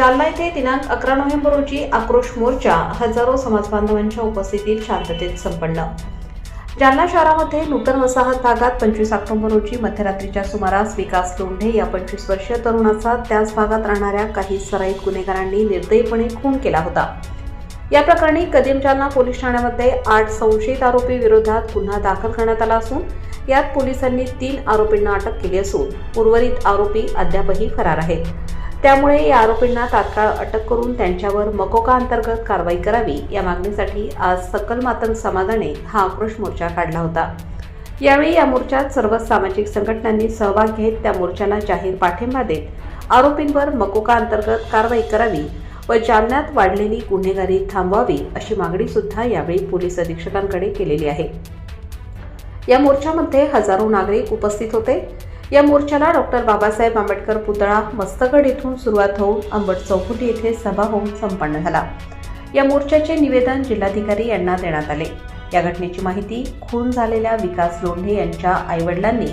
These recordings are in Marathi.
जालना येथे दिनांक अकरा नोव्हेंबर रोजी आक्रोश मोर्चा हजारो समाजबांधवांच्या उपस्थितीत शांततेत संपन्न. जालना शहरामध्ये नूतन वसाहत भागात पंचवीस ऑक्टोबर रोजी मध्यरात्रीच्या सुमारास विकास लोंढे या पंचवीस वर्षीय तरुणाचा त्याच भागात राहणाऱ्या काही सराईत गुन्हेगारांनी निर्दयीपणे खून केला होता. या प्रकरणी कदीम जालना पोलीस ठाण्यामध्ये आठ संशयित आरोपी विरोधात गुन्हा दाखल करण्यात आला असून यात पोलिसांनी तीन आरोपींना अटक केली असून उर्वरित आरोपी अद्यापही फरार आहेत. त्यामुळे या आरोपींना तात्काळ अटक करून त्यांच्यावर मकोका अंतर्गत कारवाई करावी या मागणीसाठी आज सकल मातंग समाजाने हा आक्रोश मोर्चा काढला होता. यावेळी या मोर्चात सर्व सामाजिक संघटनांनी सहभाग घेत त्या मोर्चाला जाहीर पाठिंबा देत आरोपींवर मकोका अंतर्गत कारवाई करावी व जालन्यात वाढलेली गुन्हेगारी थांबवावी अशी मागणी सुद्धा यावेळी पोलीस अधीक्षकांकडे केलेली आहे. या मोर्चामध्ये हजारो नागरिक उपस्थित होते. या मोर्चाला डॉक्टर बाबासाहेब आंबेडकर पुतळा मस्तगड येथून सुरुवात होऊन अंबड चौकुटी येथे सभा होऊन संपन्न झाला. या मोर्चाचे निवेदन जिल्हाधिकारी यांना देण्यात आले. या घटनेची माहिती खून झालेल्या विकास लोंढे यांच्या आईवडिलांनी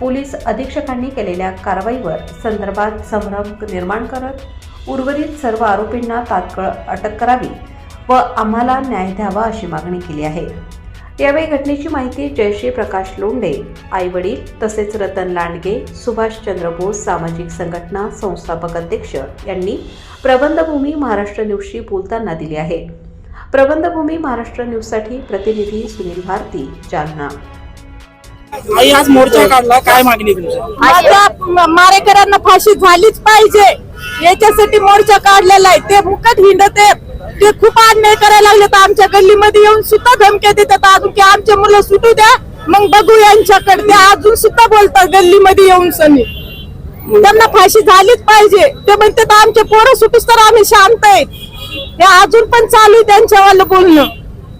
पोलीस अधीक्षकांनी केलेल्या कारवाईवर संदर्भात संभ्रम निर्माण करत उर्वरित सर्व आरोपींना तात्काळ अटक करावी व आम्हाला न्याय द्यावा अशी मागणी केली आहे. यावेळी घटनेची माहिती जयश्री प्रकाश लोंढे आई वडील तसेच रतन लांडगे सुभाषचंद्र बोस सामाजिक संघटना संस्थापक अध्यक्ष यांनी प्रबंधभूमी महाराष्ट्र न्यूजशी बोलताना दिली आहे. प्रबंधभूमी महाराष्ट्र न्यूजसाठी प्रतिनिधी सुनील भारती जालना. आई आज मोर्चा काढला काय मागणी तुमची? आता म- मारेकऱ्यांना फाशी झालीच पाहिजे. याच्यासाठी मोर्चा काढलेला आहे. ते मुकट हिंडत आहेत. ते खूप अन्याय करायला लागले तर आमच्या गल्लीमध्ये येऊन सुद्धा धमक्या देतात. अजून की आमचे मुलं सुटू द्या मग बघू यांच्याकडे. ते अजून सुद्धा बोलतात गल्लीमध्ये येऊन सनी. त्यांना फाशी झालीच पाहिजे. ते म्हणतात आमचे पोरं सुटूच तर आम्ही शांत आहेत. ते अजून पण चालू त्यांच्यावालं बोलणं.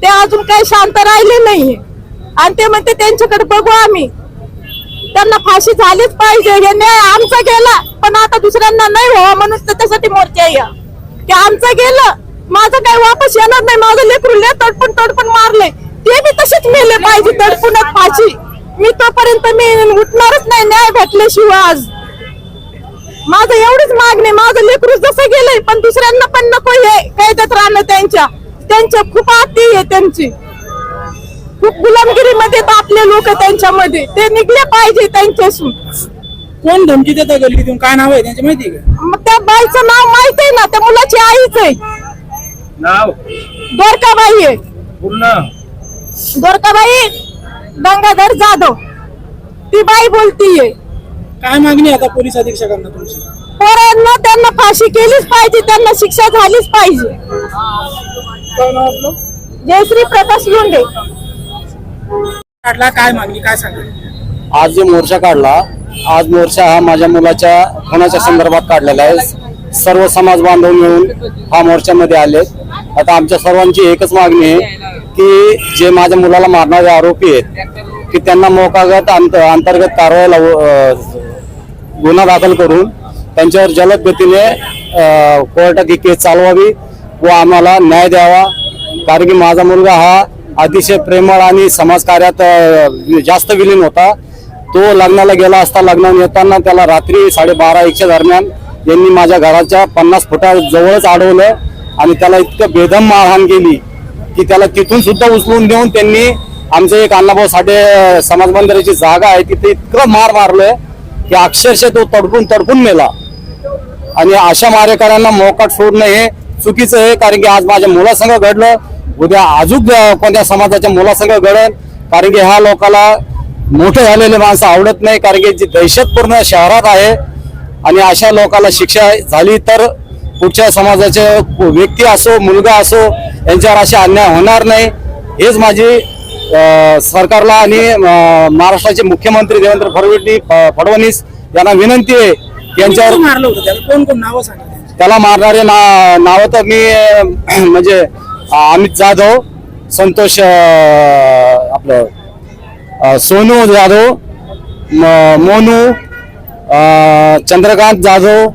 ते अजून काही शांत राहिले नाही आणि ते म्हणते त्यांच्याकडे बघू आम्ही. त्यांना फाशी झालीच पाहिजे. हे न्याय आमचा गेला पण आता दुसऱ्यांना नाही व्हावा म्हणून त्याच्यासाठी मोर्चा या की आमचं गेलं माझं काही वापस येणार नाही. माझं लेकरू ले तडपून तडपून मारले ते बी तसेच मेले पाहिजे तडपूनच फाशी मी तोपर्यंत मी उठणारच नाही न्याय भेटल्याशिवाय आज. माझं एवढीच मागणी माझं लेकरू जसं गेलंय पण दुसऱ्यांना पण नको हे कैद्यात राहणं त्यांच्या. त्यांच्या खूप आती आहे त्यांची. खूप गुलामगिरीमध्ये आपले लोक त्यांच्यामध्ये. ते निघले पाहिजे त्यांच्यासून. कोण धमकी देता गल्लीतून? काय नाव आहे त्यांची? माहिती का? मग त्या बाईचं नाव माहीत आहे ना? त्या मुलाची आईच आहे. नाव? द्वारकाबाई आहे पूर्ण? द्वारकाबाई गंगाधर जाधव. ती बाई बोलतीये. काय मागणी आहे आता पोलीस अधीक्षकांना तुमची? पोरांना त्यांना फाशी केलीच पाहिजे त्यांना शिक्षा झालीच पाहिजे. काय नाव आपलं? जयश्री प्रकाश लोंढे. काढला काय मागणी काय सांगा आज जो मोर्चा काढला आज मोर्चा हा माझ्या मुलाच्या खुनाच्या संदर्भात काढलेला आहे. सर्व समाज बांधव मिळून हा मोर्चामध्ये आले. आता आमच्या सर्वांची एकच मागणी आहे की जे माझ्या मुलाला मारणारे आरोपी आहेत की त्यांना मोकागत अंत अंतर्गत कारवाईला गुन्हा दाखल करून त्यांच्यावर जलद गतीने कोर्टात ही केस चालवावी व आम्हाला न्याय द्यावा. कारण की माझा मुलगा हा अतिशय प्रेमळ आणि समाजकार्यात जास्त विलीन होता. तो लग्नाला गेला असता लग्नावर येताना त्याला रात्री साडेबारा एकच्या दरम्यान त्यांनी माझ्या घराच्या पन्नास फुटा जवळच अडवलं आणि त्याला इतकं बेदम मारहाण केली की त्याला तिथून सुद्धा उचलून देऊन त्यांनी आमचं एक अण्णाभाऊ साठे समाज मंदिराची जागा आहे तिथे इतकं मार मारलं की अक्षरशः तो तडपून तडपून मेला. आणि अशा मारेकऱ्यांना मोकाट सोडणं हे चुकीचं आहे कारण की आज माझ्या मुलासंग घडलं उद्या अजून कोणत्या समाजाच्या मुलासंग घडेल कारण की ह्या लोकाला मोठे झालेले माणसं आवडत नाही कारण की जी दहशतपूर्ण शहरात आहे आणि अशा लोकाला शिक्षा झाली तर पुढच्या समाजाचे व्यक्ती असो मुलगा असो यांच्यावर असे अन्याय होणार नाही हेच माझी सरकारला आणि महाराष्ट्राचे मुख्यमंत्री देवेंद्र फडणवीस फडणवीस यांना विनंती आहे की यांच्यावर कोण मारलं होतं त्याला कोण नावं. त्याला मारणारे ना नाव तर मी म्हणजे अमित जाधव संतोष आपलं सोनू जाधव मोनू चंद्रकांत जाधव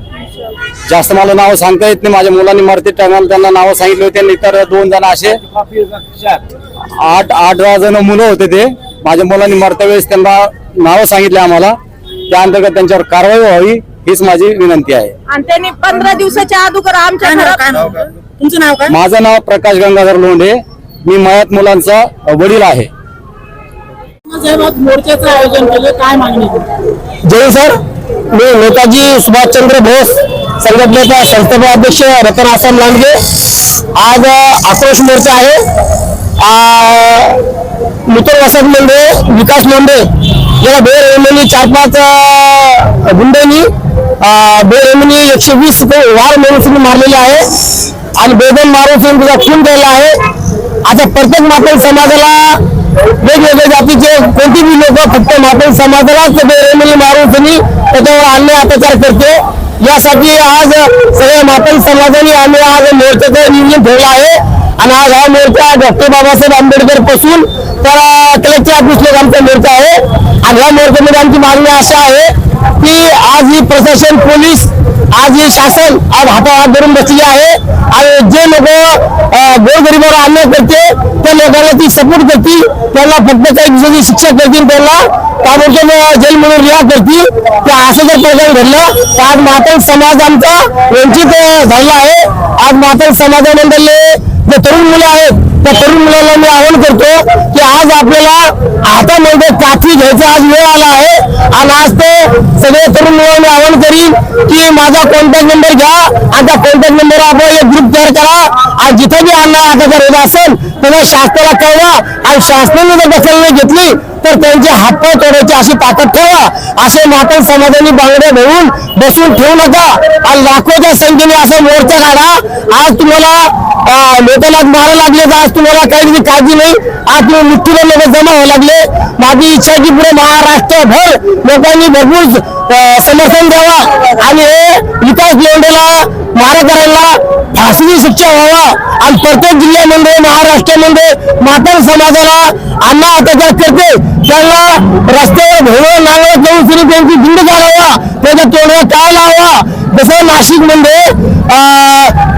जास्त मला नाव सांगता येत नाही. माझ्या मुलांनी मरते टायमाला त्यांना नावं सांगितले होते आणि इतर दोन जण असे आठ आठ दहा जण मुलं होते ते. माझ्या मुलांनी मरत्या वेळेस त्यांना नावं सांगितले आम्हाला. त्या अंतर्गत त्यांच्यावर कारवाई व्हावी हीच माझी विनंती आहे. आणि त्यांनी पंधरा दिवसाच्या अगोदर आमच्या घरात तुमचं नाव काय? माझं नाव प्रकाश गंगाधर लोंढे. मी मयत मुलांचा वडील आहे. मोर्चाचं आयोजन केलं काय मागणी? जय सर. मी नेताजी सुभाषचंद्र बोस संघटनेचा संस्थापक अध्यक्ष रतन आसाम लांडगे. आज आक्रोश मोर्चा आहे. आ, नूतन वसत मंडळ विकास मुंडे याला बेरहमानी चार पाच अ, गुंडांनी एकशे वीस वार माणूस मारलेले आहे. आणि बेदम मारून त्याचा खून केला आहे. आता प्रत्येक मातल समाजाला वेगवेगळ्या जातीचे कोणती लोक फक्त मातल समाजालाच बेरहमानी मारून त्यांनी त्याच्यावर अन्य अत्याचार करते. यासाठी आज सगळ्या मापन समाजाने आम्ही आज मोर्चाचं नियोजन ठेवलं आहे. आणि आज हा मोर्चा डॉक्टर बाबासाहेब आंबेडकरपासून तर कलेक्टर ऑफिस लोक आमचा मोर्चा आहे. आणि ह्या मोर्चामध्ये आमची मागणी अशा आहे की आज ही प्रशासन पोलीस आज ही शासन आज हाताहात धरून बसली आहे. आणि जे लोक गोरगरिबावर अन्याय करते त्या लोकांना ती सपोर्ट करतील त्यांना फक्त काही दिवसाची शिक्षा करतील त्यांना ताबडतोब जेल म्हणून रिहा करतील. ते असं जर प्रकरण घडलं तर आज मातल समाज आमचा वंचित झाला झालेला आहे. आज मातल समाजामंडळले जे तरुण मुलं आहेत त्या तरुण मुलांना मी आवाहन करतो आपल्याला आता म्हणजे हातामध्ये काठी घ्यायचा आज वेळ आला आहे. आणि आज ते सगळे तरुण मुलांनी आवाहन करीन की माझा कॉन्टॅक्ट नंबर घ्या. आणि त्या कॉन्टॅक्ट नंबर आपण एक ग्रुप तयार करा. आणि जिथे बी अन्याय आता होत असेल तेव्हा शासनाला कळवा. आणि शासनाने जर दखल नाही घेतली तर त्यांचे हातपाय तोडायची अशी ताकद ठेवा. असे मातल समाजाने बांगड्या भरून बसून ठेवू नका. आणि लाखोच्या संख्येने असा मोर्चा काढा. आज तुम्हाला लोकांना मारा लागले तर आज तुम्हाला काहीतरी काळजी नाही. आज तुम्ही मुठीवर लोक जमा व्हायला लागले. माझी इच्छा आहे की पुढे महाराष्ट्रभर लोकांनी भरपूर समर्थन द्यावा. आणि हे विकास लोंढेला मारा करायला फाशीची शिक्षा व्हावा. आणि प्रत्येक जिल्ह्यामध्ये महाराष्ट्रामध्ये मातल समाजाला अन्ना अत्याचार करते. त्यांना रस्त्यावर भोवळ नांगळ घेऊन सुरू त्यांची भिंड काढावा त्याच्या तोंडावर काय लावा. जसं नाशिकमध्ये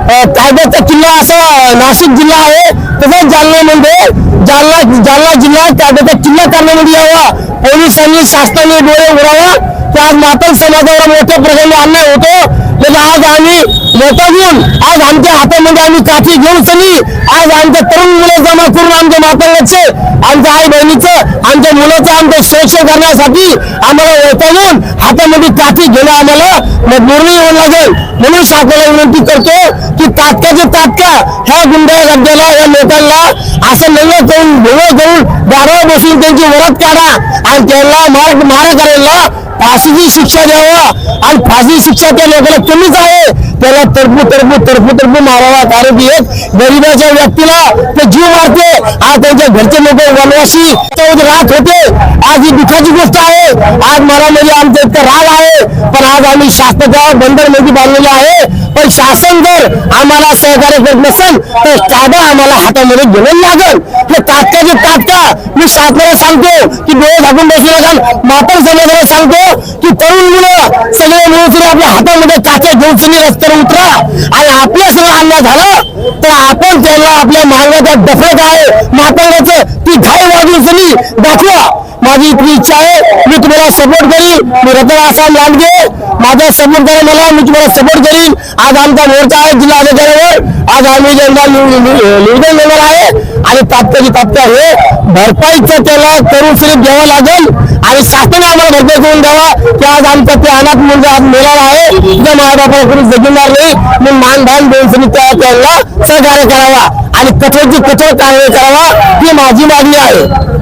कायद्याचा किल्ला असा नाशिक जिल्हा आहे तसंच जालन्यामध्ये म्हणजे, जालना जालना जिल्हा कायद्याचा किल्ला करण्यामध्ये यावा. पोलिसांनी शासनाने डोळे उघडावा. की आज मातंग समाजावर मोठ्या प्रकारे अन्याय होतो. म्हणजे आज आम्ही मोठा घेऊन आज आमच्या हातामध्ये आम्ही काठी घेऊन चली. आज आमच्या तरुण मुलं जमा करून आमच्या मातांचे आमच्या आई बहिणीचं आमच्या मुलाचं आमचं शोषण करण्यासाठी आम्हाला वैतागून हातामध्ये काठी घेणं आम्हाला मजबुरी होऊन लागेल. म्हणून शाखेला विनंती करतो की तात्काळचे तात्काळ ह्या गुंड्या गड्ड्याला या लोकांना असं लग्न करून भोवं करून दारावर बसून त्यांची वरत काढा आणि त्यांना मार मारा करायला फाशीची शिक्षा द्यावा आणि फाशी शिक्षा त्या लोकांना कमीच आहे. त्याला तरफू तरफू तरफू तरफू मारावा. कारण की एक गरीबाच्या व्यक्तीला ते जीव मारते आज त्यांच्या घरचे लोक वनवाशी राहत होते. आज ही दुःखाची गोष्ट आहे. आज मला म्हणजे आमचं इतकं राग आहे. पण आज आम्ही शासनाच्या बंदरमध्ये बांधलेलं आहे. पण शासन जर आम्हाला सहकार्य करत नसेल तर कायदा आम्हाला हातामध्ये घेऊन लागेल. हे तात्काळचे तात्का मी शासनाला सांगतो की डोळे झाकून बसू नका. मातर समाजाला सांगतो की तरुण मुलं सगळे मिळून आपल्या हातामध्ये काचे घेऊन रस्त्यावर उतरा. आणि आपल्या सगळं अन्न झालं तर आपण त्यांना आपल्या मार्गाच्या डफळत आहे? मातांगाचं ती घाई वाजून सगळी दाखवा माझी इतकी इच्छा आहे मी तुम्हाला सपोर्ट करीन. मी रतन आसाम लांडगे माझा सपोर्ट करायला मी तुम्हाला सपोर्ट करीन. आज आमचा मोर्चा आहे जिल्हा अधिकाऱ्यावर. आज आम्ही ज्यांना निव- निवेदन देणार आहे. आणि तात्याची तात्या हे भरपाईचं त्याला करून स्वरूप घ्यावं लागेल. आणि शासन आम्हाला भरपाई करून द्यावा की आज आमचा ते अनाथ मुलगा आज मिळाला आहे. तुझ्या मायबापाला कोणी जगणार नाही. मी मानधान देऊन सनी त्याला त्यांना सहकार्य करावा. आणि कठोरची कठोर कारवाई करावा. ही माझी मागणी आहे.